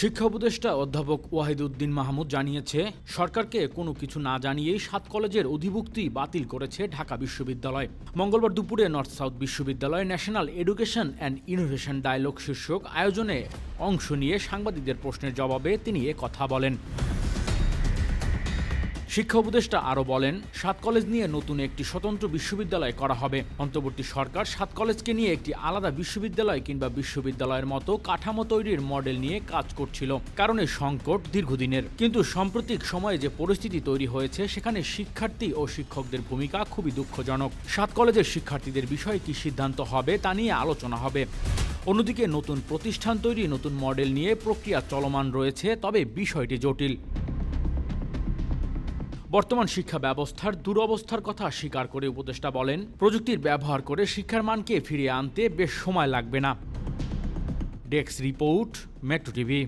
শিক্ষা উপদেষ্টা অধ্যাপক ওয়াহিদ উদ্দিন মাহমুদ জানিয়েছে, সরকারকে কোনো কিছু না জানিয়েই সাত কলেজের অধিভুক্তি বাতিল করেছে ঢাকা বিশ্ববিদ্যালয়। মঙ্গলবার দুপুরে নর্থ সাউথ বিশ্ববিদ্যালয় National Education and Innovation Dialogue শীর্ষক আয়োজনে অংশ নিয়ে সাংবাদিকদের প্রশ্নের জবাবে তিনি এ কথা বলেন। শিক্ষা উপদেষ্টা আরও বলেন, সাত কলেজ নিয়ে নতুন একটি স্বতন্ত্র বিশ্ববিদ্যালয় করা হবে। অন্তর্বর্তী সরকার সাত কলেজকে নিয়ে একটি আলাদা বিশ্ববিদ্যালয় কিংবা বিশ্ববিদ্যালয়ের মতো কাঠামো তৈরির মডেল নিয়ে কাজ করছিল, কারণ সংকট দীর্ঘদিনের। কিন্তু সাম্প্রতিক সময়ে যে পরিস্থিতি তৈরি হয়েছে, সেখানে শিক্ষার্থী ও শিক্ষকদের ভূমিকা খুবই দুঃখজনক। সাত কলেজের শিক্ষার্থীদের বিষয়ে কি সিদ্ধান্ত হবে, তা নিয়ে আলোচনা হবে। অন্যদিকে নতুন প্রতিষ্ঠান তৈরি, নতুন মডেল নিয়ে প্রক্রিয়া চলমান রয়েছে, তবে বিষয়টি জটিল। বর্তমান শিক্ষা ব্যবস্থার দুরবস্থার কথা স্বীকার করে উপদেষ্টা বলেন, প্রযুক্তির ব্যবহার করে শিক্ষার মানকে ফিরিয়ে আনতে বেশ সময় লাগবে না। Desk report, Metro TV.